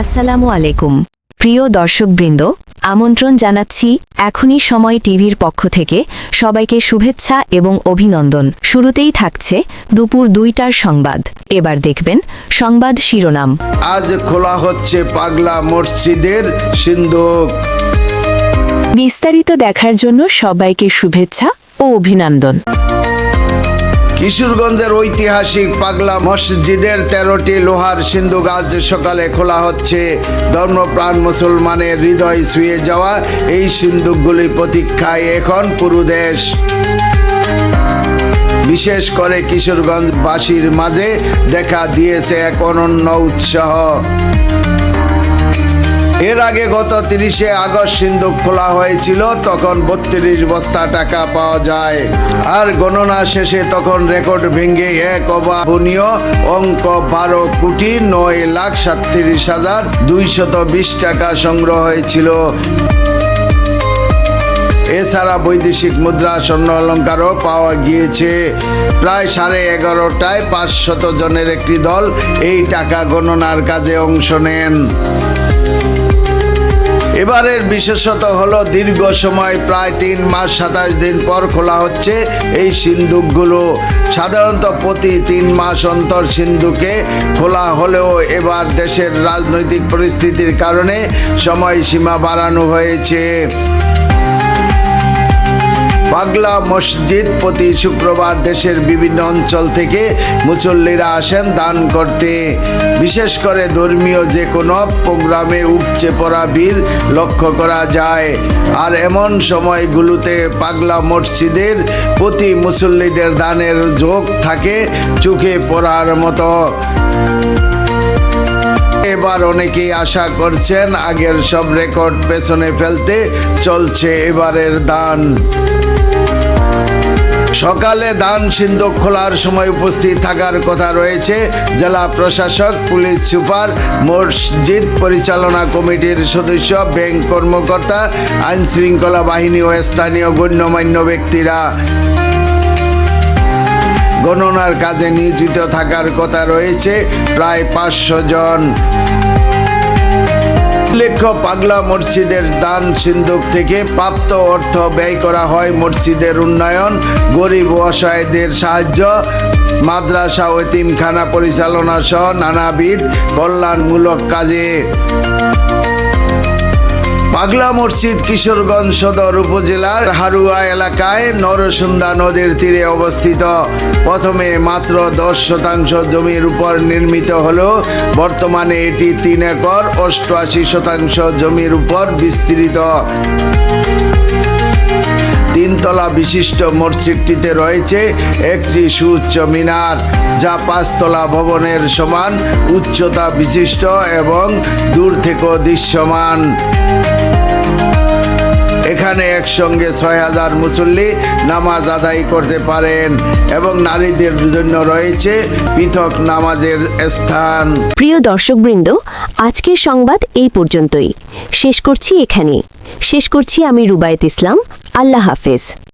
আসসালামু আলাইকুম। প্রিয় দর্শকবৃন্দ আমন্ত্রণ জানাচ্ছি এখনই সময় টিভির পক্ষ থেকে সবাইকে শুভেচ্ছা এবং অভিনন্দন। শুরুতেই থাকছে দুপুর দুইটার সংবাদ। এবার দেখবেন সংবাদ শিরোনাম। আজ খোলা হচ্ছে পাগলা মসজিদের সিন্ধুক বিস্তারিত দেখার জন্য সবাইকে শুভেচ্ছা ও অভিনন্দন। কিশোরগঞ্জের ঐতিহাসিক পাগলা মসজিদের তেরোটি লোহার সিন্ধুক আজ সকালে খোলা হচ্ছে। ধর্মপ্রাণ মুসলমানের হৃদয় ছুঁয়ে যাওয়া এই সিন্ধুকগুলি প্রতীক্ষায় এখন পুরো দেশ। বিশেষ করে কিশোরগঞ্জবাসীর মাঝে দেখা দিয়েছে এক অনন্য উৎসাহ। এর আগে গত তিরিশে আগস্ট সিন্ধুক খোলা হয়েছিল, তখন বত্রিশ বস্তা টাকা পাওয়া যায়। আর গণনা শেষে তখন রেকর্ড ভেঙে এক অভাবনীয় অঙ্ক বারো কোটি নয় লাখ সাতত্রিশ হাজার দুইশত বিশ টাকা সংগ্রহ হয়েছিল। এছাড়া বৈদেশিক মুদ্রা, স্বর্ণ অলঙ্কারও পাওয়া গিয়েছে। প্রায় সাড়ে এগারোটায় পাঁচশত জনের একটি দল এই টাকা গণনার কাজে অংশ নেন। এবারের বিশেষত হলো দীর্ঘ সময়, প্রায় তিন মাস সাতাশ দিন পর খোলা হচ্ছে এই সিন্ধুকগুলো। সাধারণত প্রতি তিন মাস অন্তর সিন্ধুকে খোলা হলেও এবার দেশের রাজনৈতিক পরিস্থিতির কারণে সময়সীমা বাড়ানো হয়েছে। পাগলা মসজিদ প্রতি শুক্রবার দেশের বিভিন্ন অঞ্চল থেকে মুসল্লিরা আসেন দান করতে। বিশেষ করে ধর্মীয় যে কোনো প্রোগ্রামে উপচে পড়া ভিড় লক্ষ্য করা যায়। আর এমন সময়গুলোতে পাগলা মসজিদের প্রতি মুসল্লিদের দানের যোগ থাকে চোখে পড়ার মতো। এবার অনেকেই আশা করছেন আগের সব রেকর্ড পেছনে ফেলতে চলছে এবারের দান। সকালে দান সিন্ধুক খোলার সময় উপস্থিত থাকার কথা রয়েছে। জেলা প্রশাসক, পুলিশ সুপার, মসজিদ পরিচালনা কমিটির সদস্য, ব্যাংক কর্মকর্তা, আইন শৃঙ্খলা বাহিনী ও স্থানীয় গণ্যমান্য ব্যক্তিরা। গণনার কাজে নিয়োজিত থাকার কথা রয়েছে প্রায় পাঁচশো জন। উল্লেখ্য, পাগলা মসজিদের দান সিন্ধুক থেকে প্রাপ্ত অর্থ ব্যয় করা হয় মসজিদের উন্নয়ন, গরিব অসহায়দের সাহায্য, মাদ্রাসা ও এতিমখানা পরিচালনা সহ নানাবিধ কল্যাণমূলক কাজে। পাগলা মসজিদ, কিশোরগঞ্জ সদর উপজেলার হারুয়া এলাকায় নরসুন্দা নদীর তীরে অবস্থিত। প্রথমে মাত্র দশ শতাংশ জমির উপর নির্মিত হলেও বর্তমানে এটি তিন একর, অষ্টআশি শতাংশ জমির উপর বিস্তৃত। তিনতলা বিশিষ্ট মসজিদটিতে রয়েছে একটি সুউচ্চ মিনার, যা পাঁচতলা ভবনের সমান, উচ্চতা বিশিষ্ট এবং দূর থেকেও দৃশ্যমান। এখানে একসঙ্গে ছয় হাজার মুসল্লি নামাজ আদায় করতে পারেন এবং নারীদের জন্য রয়েছে পৃথক নামাজের স্থান। প্রিয় দর্শকবৃন্দ, আজকের সংবাদ এই পর্যন্তই। শেষ করছি এখানে শেষ করছি আমি রুবায়েত ইসলাম। আল্লাহ হাফেজ।